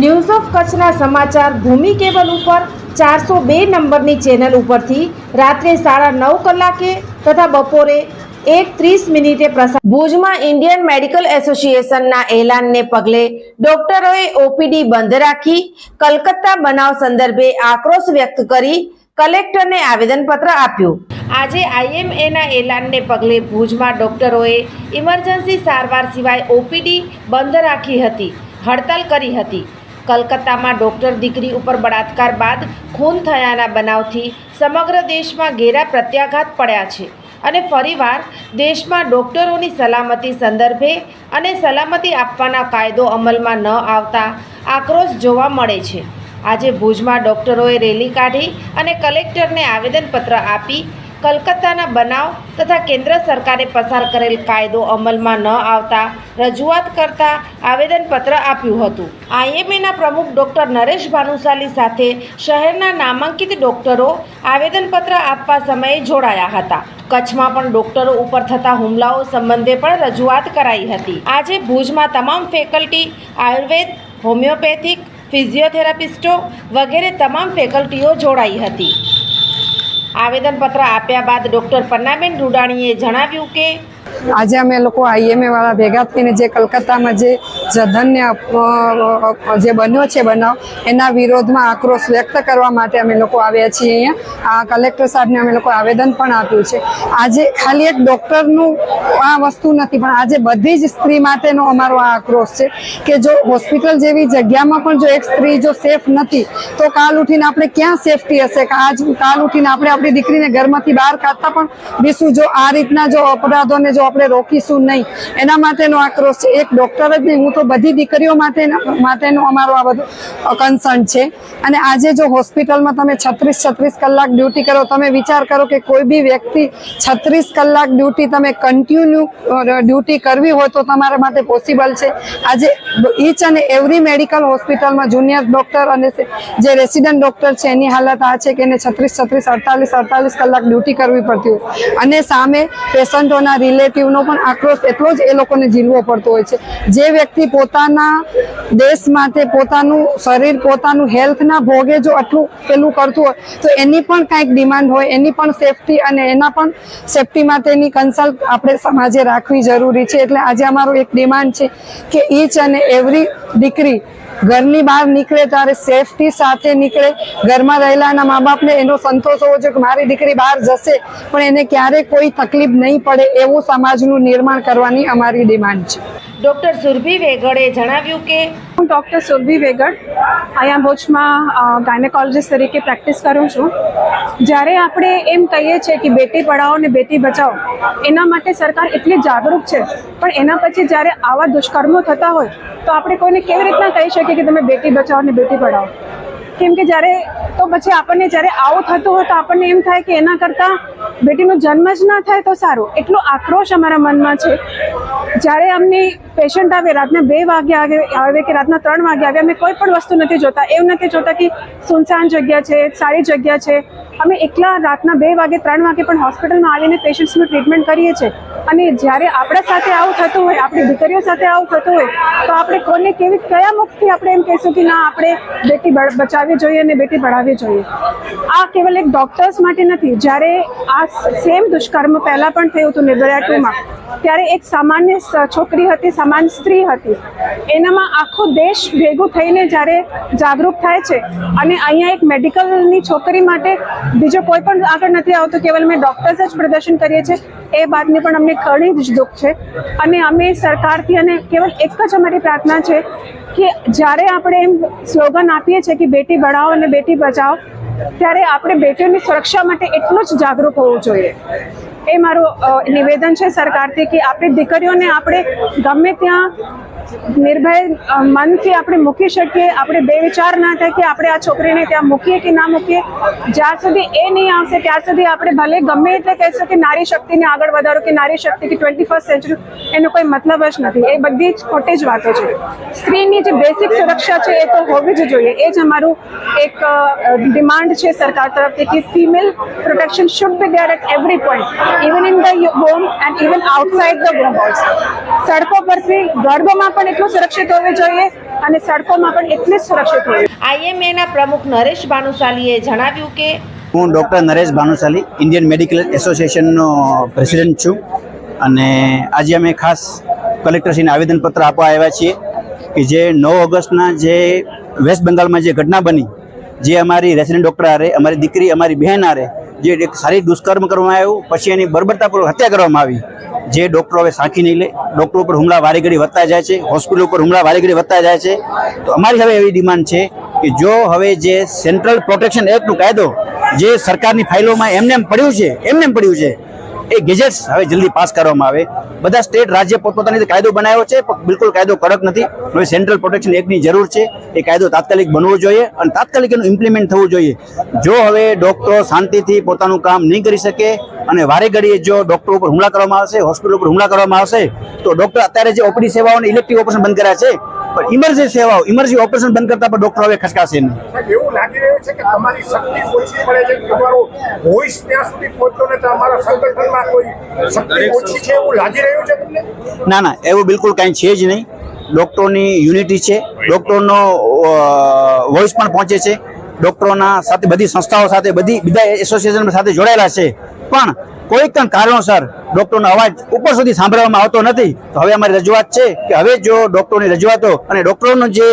news of કચ્છના સમાચાર ભૂમિ cable ઉપર ચારસો બે નંબરની ચેનલ ઉપરથી રાત્રે સાડા નવ કલાકે તથા બપોરે એક ત્રીસ મિનિટે પ્રસાર ભુજમાં ઇન્ડિયન મેડિકલ એસોસિએશનના એલાનને પગલે ડોક્ટરોએ ઓપીડી બંધ રાખી, કલકત્તા બનાવ સંદર્ભે આક્રોશ વ્યક્ત કરી કલેક્ટરને આવેદનપત્ર આપ્યું. આજે આઈએમએના એલાનને પગલે ભુજમાં ડોક્ટરોએ ઇમરજન્સી સારવાર સિવાય ઓપીડી બંધ રાખી હતી, હડતાલ કરી હતી. કલકત્તામાં ડોક્ટર દીકરી ઉપર બળાત્કાર બાદ ખૂન થયાના બનાવથી સમગ્ર દેશમાં ઘેરા પ્રત્યાઘાત પડ્યા છે. અને ફરીવાર દેશમાં ડોક્ટરોની સલામતી સંદર્ભે અને સલામતી આપવાના કાયદો અમલમાં ન આવતા આક્રોશ જોવા મળે છે. આજે ભુજમાં ડોક્ટરોએ રેલી કાઢી અને કલેક્ટરને આવેદનપત્ર આપી કલકત્તાના બનાવ તથા કેન્દ્ર સરકારે પસાર કરેલ કાયદો અમલમાં ન આવતા રજૂઆત કરતા આવેદનપત્ર આપ્યું હતું. આઈએમએના પ્રમુખ ડોક્ટર નરેશ ભાનુશાલી સાથે શહેરના નામાંકિત ડોક્ટરો આવેદનપત્ર આપવા સમયે જોડાયા હતા. કચ્છમાં પણ ડોક્ટરો ઉપર થતા હુમલાઓ સંબંધે પણ રજૂઆત કરાઈ હતી. આજે ભુજમાં તમામ ફેકલ્ટી, આયુર્વેદ, હોમિયોપેથિક, ફિઝિયોથેરાપિસ્ટો વગેરે તમામ ફેકલ્ટીઓ જોડાઈ હતી. આવેદનપત્ર આપ્યા બાદ ડૉક્ટર પન્નાબેન રૂડાણીએ જણાવ્યું કે આજે અમે લોકો આઈએમએ વાળા ભેગા થઈને જે કલકત્તામાં જે જધન્ય જે બન્યો છે બનાવ, એના વિરોધમાં આક્રોશ વ્યક્ત કરવા માટે અમે લોકો આવ્યા છીએ અહીંયા. આ કલેક્ટર સાહેબને અમે લોકો આવેદન પણ આપ્યું છે. આજે ખાલી એક ડૉક્ટરનું આ વસ્તુ નથી, પણ આજે બધી જ સ્ત્રી માટેનો અમારો આ આક્રોશ છે કે જો હોસ્પિટલ જેવી જગ્યામાં પણ જો એક સ્ત્રી જો સેફ નથી, તો કાલ ઉઠીને આપણે ક્યાં સેફટી હશે? આજ કાલ ઉઠીને આપણે આપણી દીકરીને ઘરમાંથી બહાર કાઢતા પણ બીસું જો આ રીતના જો અપરાધોને જો આપણે રોકીશું નહીં. એના માટેનો આક્રોશ છે. એક ડોક્ટર જ નહીં, હું તો બધી દીકરીઓ માટે માટેનો અમારો આ બધું કન્સર્ન છે. અને આજે જો હોસ્પિટલમાં તમે છત્રીસ છત્રીસ કલાક ડ્યુટી કરો, તમે વિચાર કરો કે કોઈ બી વ્યક્તિ છત્રીસ કલાક ડ્યુટી તમે કન્ટિન્યુ ડ્યુટી કરવી હોય તો તમારા માટે પોસિબલ છે. આજે ઈચ અને એવરી મેડિકલ હોસ્પિટલમાં જુનિયર ડોક્ટર અને જે રેસિડન્ટ ડોક્ટર છે, એની હાલત આ છે કે એને છત્રીસ છત્રીસ, અડતાલીસ અડતાલીસ કલાક ડ્યુટી કરવી પડતી હોય. અને સામે પેશન્ટોના રિલેટિવનો પણ આક્રોશ એટલો જ એ લોકોને ઝીલવો પડતો હોય છે. જે વ્યક્તિ પોતાના દેશ માટે પોતાનું શરીર, પોતાનું હેલ્થના ભોગે જો આટલું પેલું કરતું હોય, તો એની પણ કાંઈક ડિમાન્ડ હોય, એની પણ સેફટી અને એના પણ સેફટી માટેની કન્સલ્ટ આપણે સમાજે રાખવી જરૂરી છે. એટલે આજે અમારો એક ડિમાન્ડ છે કે ઈચ અને એવરી દીકરી ઘરની બહાર નીકળે ત્યારે સેફટી સાથે નીકળે. ઘરમાં રહેલા એના મા બાપને એનો સંતોષ હોવો જોઈએ કે મારી દીકરી બહાર જશે, પણ એને ક્યારેય કોઈ તકલીફ નહીં પડે એવું સમાજનું નિર્માણ કરવાની અમારી ડિમાન્ડ છે. ડોક્ટર સુરભી વેગડે જણાવ્યું કે હું ડૉક્ટર સુરભી વેગડ. અહીંયા ભુજમાં ગાયનેકોલોજીસ્ટ તરીકે પ્રેક્ટિસ કરું છું. જ્યારે આપણે એમ કહીએ છીએ કે બેટી પઢાઓ ને બેટી બચાવો એના માટે સરકાર એટલી જાગૃત છે. પણ એના પછી જ્યારે આવા દુષ્કર્મો થતા હોય, તો આપણે કોઈને કેવી રીતના કહી શકીએ કે તમે બેટી બચાવો ને બેટી પઢાઓ? કેમ કે જ્યારે તો પછી આપણને જ્યારે આવું થતું હોય તો આપણને એમ થાય કે એના કરતાં બેટીનો જન્મ જ ના થાય તો સારું. એટલો આક્રોશ અમારા મનમાં છે. જ્યારે અમને પેશન્ટ આવે, રાતના બે વાગે આવે આવે કે રાતના ત્રણ વાગે આવે, અમે કોઈ પણ વસ્તુ નથી જોતા. એવું નથી જોતા કે સુનસાન જગ્યા છે, સારી જગ્યા છે. અમે એકલા રાતના બે વાગે, ત્રણ વાગે પણ હોસ્પિટલમાં આવીને પેશન્ટ્સનું ટ્રીટમેન્ટ કરીએ છીએ. અને જ્યારે આપણા સાથે આવું થતું હોય, આપણી દીકરીઓ સાથે આવું થતું હોય, તો આપણે કોને કેવી, કયા મુખથી આપણે એમ કહીશું કે ના, આપણે બેટી બળ- બચાવવી જોઈએ અને બેટી પઢાવવી જોઈએ. આ કેવલ એક ડોક્ટર્સ માટે નથી. જ્યારે આ સેમ દુષ્કર્મ પહેલાં પણ થયું હતું નિર્ભયા ટુમાં ત્યારે એક સામાન્ય છોકરી હતી સામાન્ય સ્ત્રી હતી. એનામાં આખો દેશ ભેગું થઈને જ્યારે જાગૃત થાય છે અને અહીંયા એક મેડિકલની છોકરી માટે બીજો કોઈ પણ આગળ નથી આવતો, કેવલ અમે ડૉક્ટર્સ જ પ્રદર્શન કરીએ છીએ, એ બાતની પણ અમને ઘણી જ દુઃખ છે. અને અમે સરકારથી અને કેવલ એક જ અમારી પ્રાર્થના છે કે જ્યારે આપણે એમ સ્લોગન આપીએ છીએ કે બેટી બઢાઓ અને બેટી બચાવો, ત્યારે આપણે બેટીઓની સુરક્ષા માટે એટલું જ જાગૃત હોવું જોઈએ. એ મારું નિવેદન છે સરકારથી કે આપણી દીકરીઓને આપણે ગમે ત્યાં નિર્ભય મનથી આપણે મૂકી શકીએ, આપણે બે વિચાર ના થાય કે આપણે આ છોકરીને ત્યાં મૂકીએ કે ના મૂકીએ. જ્યાં સુધી એ નહીં આવશે, ત્યાં સુધી આપણે ભલે ગમે એટલે કહેશું કે નારી શક્તિને આગળ વધારો કે નારી શક્તિ કે ટ્વેન્ટી ફર્સ્ટ સેન્ચુરી એનો કોઈ મતલબ જ નથી. એ બધી જ ખોટી જ વાતો છે. સ્ત્રીની જે બેસિક સુરક્ષા છે, એ તો હોવી જ જોઈએ. એ જ અમારું એક ડિમાન્ડ છે સરકાર તરફથી કે female protection should be there at every point even in the home and even outside the home also સડકો પરથી ગર્ભમાં પણ એટલું સુરક્ષિત હોવી જોઈએ અને સડકોમાં પણ એટલી જ સુરક્ષિત હોવી આઈએમએના પ્રમુખ નરેશ ભાનુશાલીએ જણાવ્યું કે હું doctor Naresh Bhanushali Indian medical એસોસિએશનનો president છું અને આજે અમે ખાસ કલેક્ટરશ્રીને આવેદનપત્ર આપવા આવ્યા છીએ કે જે નવ ઓગસ્ટના જે વેસ્ટ બંગાળમાં જે ઘટના બની જે અમારી રેસિડેન્ટ ડૉક્ટર આરે અમારી દીકરી અમારી બહેન આરે જે એક સારી દુષ્કર્મ કરવામાં આવ્યું, પછી એની બર્બરતાપૂર્વક હત્યા કરવામાં આવી. જે ડૉક્ટરો હવે સાંખી નહીં લે. ડૉક્ટરો ઉપર હુમલા વારે ઘડી વધતા જાય છે. હોસ્પિટલ ઉપર હુમલા વારે ઘડી વધતા જાય છે. તો અમારી હવે એવી ડિમાન્ડ છે કે જો હવે જે સેન્ટ્રલ પ્રોટેક્શન એક્ટનો કાયદો જે સરકારની ફાઇલોમાં એમને એમ પડ્યું છે, એમને એમ પડ્યું છે એ ગેજેટ્સ હવે જલ્દી પાસ કરવામાં આવે. બધા સ્ટેટ રાજ્ય પોતપોતાની કાયદો બનાવ્યો છે, પણ બિલકુલ કાયદો કડક નથી. હવે સેન્ટ્રલ પ્રોટેક્શન એક્ટની જરૂર છે. એ કાયદો તાત્કાલિક બનવો જોઈએ અને તાત્કાલિક એનું ઇમ્પ્લિમેન્ટ થવું જોઈએ. જો હવે ડોક્ટરો શાંતિથી પોતાનું કામ નહીં કરી શકે અને વારે ઘડીએ જો ડોક્ટર ઉપર હુમલા કરવામાં આવશે હોસ્પિટલ ઉપર હુમલા કરવામાં આવશે, તો ડોક્ટર અત્યારે જે ઓપીડી સેવાઓને ઇલેક્ટિવ ઓપરેશન બંધ કર્યા છે પણ ઇમરજન્સી સેવાઓ ઇમરજન્સી ઓપરેશન બંધ કરતા પણ ડોક્ટર હવે ખસકાશે નહીં. એવું લાગી રહ્યું છે કે તમારી શક્તિ ઓછી પડે છે તમારો વોઇસ ત્યાં સુધી પહોંચતો ને તમારા સંગઠનમાં કોઈ શક્તિ ઓછી છે એવું લાગી રહ્યું છે તમને? ના ના એવું બિલકુલ કાંઈ છે જ નહીં. ડોક્ટરોની યુનિટી છે. ડૉક્ટરનો વોઇસ પણ પહોંચે છે. ડૉક્ટરોના સાથે બધી સંસ્થાઓ સાથે બધી બધા એસોસિએશન સાથે જોડાયેલા છે. પણ કોઈ પણ કારણોસર ડૉક્ટરનો અવાજ ઉપર સુધી સાંભળવામાં આવતો નથી. તો હવે અમારી રજૂઆત છે કે હવે જો ડોક્ટરોની રજૂઆતો અને ડોક્ટરોનો જે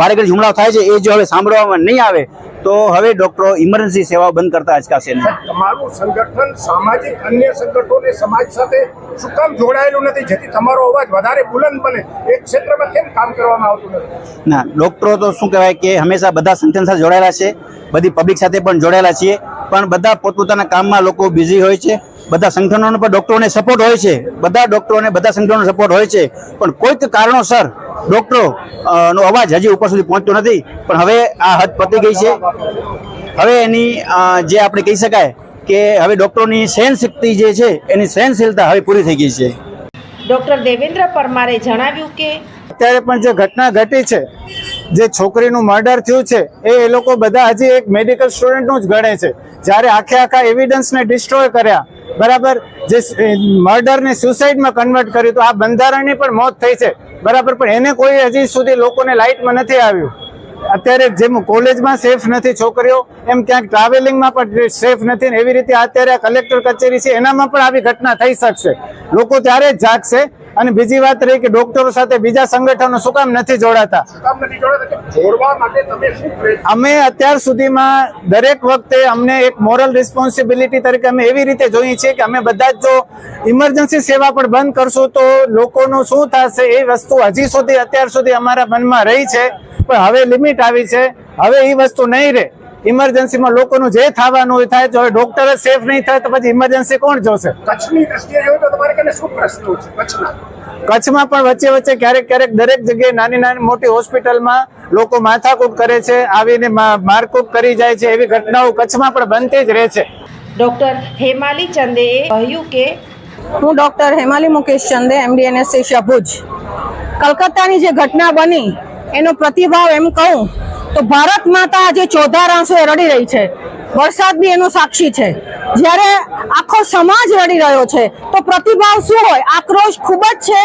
વારેઘડી વારે હુમલાઓ થાય છે એ જો હવે સાંભળવામાં નહીં આવે તો હવે ડોક્ટરો ઇમરજન્સી સેવાઓ બંધ કરતા અચકાશે નહીં. તમારું સંગઠન સામાજિક અન્ય સંગઠનોને સમાજ સાથે શું કામ જોડાયેલું નથી? જેથી તમારો અવાજ વધારે બુલંદ બને. એ ક્ષેત્રમાં કેમ કામ કરવામાં આવતું નથી? ના ડોક્ટરો તો શું કહેવાય કે હંમેશા બધા સંગઠન સાથે જોડાયેલા છે. બધી પબ્લિક સાથે પણ જોડાયેલા છીએ. પણ બધા પોતપોતાના કામમાં લોકો બિઝી હોય છે. બધા સંગઠનોનો પણ ડૉક્ટરોને સપોર્ટ હોય છે. બધા ડૉક્ટરોને બધા સંગઠનોનો સપોર્ટ હોય છે. પણ કોઈક કારણોસર ડૉક્ટરોનો નો અવાજ હજી ઉપર સુધી પહોંચતો નથી. પણ હવે આ હદ પતી ગઈ છે. હવે એની જે આપણે કહી શકાય કે હવે ડૉક્ટરોની સહનશક્તિ જે છે એની સહનશીલતા હવે પૂરી થઈ ગઈ છે. ડૉક્ટર દેવેન્દ્ર પરમારે જણાવ્યું કે અત્યારે પણ જે ઘટના ઘટી છે જે છોકરીનું મર્ડર થયું છે, એ એ લોકો બધા હજી એક મેડિકલ સ્ટુડન્ટનું જ ગણે છે. જ્યારે આખે આખા એવિડન્સને ડિસ્ટ્રોય કર્યા, બરાબર? જે મર્ડરને સુસાઇડમાં કન્વર્ટ કર્યું તો આ બંધારણની પણ મોત થઈ છે. બરાબર? પણ એને કોઈ હજી સુધી લોકોને લાઇટમાં નથી આવ્યું. અત્યારે જેમ કોલેજમાં સેફ નથી છોકરીઓ, એમ ક્યાંક ટ્રાવેલિંગમાં પણ સેફ નથી ને એવી રીતે અત્યારે કલેક્ટર કચેરી છે, એનામાં પણ આવી ઘટના થઈ શકશે. લોકો ત્યારે જ જાગશે અને બીજી વાત રહી કે ડોક્ટરો સાથે બીજા સંગઠનો શું કામ નથી જોડાતા? અમે અત્યાર સુધીમાં દરેક વખતે અમને એક મોરલ રિસ્પોન્સિબિલિટી તરીકે અમે એવી રીતે જોઈએ છીએ કે અમે બધા જ જો ઇમરજન્સી સેવા પણ બંધ કરશું તો લોકોનું શું થશે એ વસ્તુ હજી સુધી અત્યાર સુધી અમારા મનમાં રહી છે. પણ હવે લિમિટ આવી છે. હવે એ વસ્તુ નહીં રહે. ઇમરજન્સીમાં લોકોનું જે થવાનું હોય થાય જો હવે ડોક્ટર જ સેફ નહીં થાય તો પછી ઇમરજન્સી કોણ જોશે? કચ્છની દ્રષ્ટિએ જોઈએ તો તમારે કને શું પ્રશ્નો છે કચ્છના કચ્છમાં પણ વચ્ચે વચ્ચે ક્યારેક ક્યારેક દરેક જગ્યાએ નાની નાની મોટી હોસ્પિટલમાં લોકો માથાકૂટ કરે છે આવીને મારકૂટ કરી જાય છે એવી ઘટનાઓ કચ્છમાં પણ બનતી જ રહે છે. ડોક્ટર હેમાલી ચંદે કહ્યું કે હું doctor Hemali Mukesh Chande MD anaesthesia Bhuj કલકત્તાની જે ઘટના બની એનો પ્રતિભાવ એમ કહું તો ભારત માતા આજે ચોધાર આંસુએ રડી રહી છે. વરસાદ બી એનો સાક્ષી છે. જ્યારે આખો સમાજ રડી રહ્યો છે, તો પ્રતિભાવ શું હોય? આક્રોશ ખૂબ જ છે.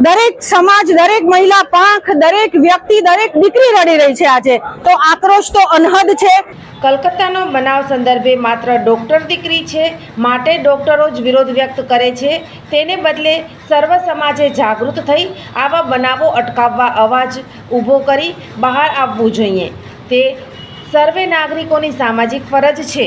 દરેક સમાજ, દરેક મહિલા પાંખ, દરેક વ્યક્તિ, દરેક દીકરી રડી રહી છે આજે. તો આક્રોશ તો અનહદ છે. કલકત્તાનો બનાવ સંદર્ભે માત્ર ડોક્ટર દીકરી છે, માટે ડોક્ટરો જ વિરોધ વ્યક્ત કરે છે. તેને બદલે સર્વ સમાજે જાગૃત થઈ આવા બનાવો અટકાવવા અવાજ ઊભો કરી બહાર આવવું જોઈએ. તે સર્વે નાગરિકોની સામાજિક ફરજ છે.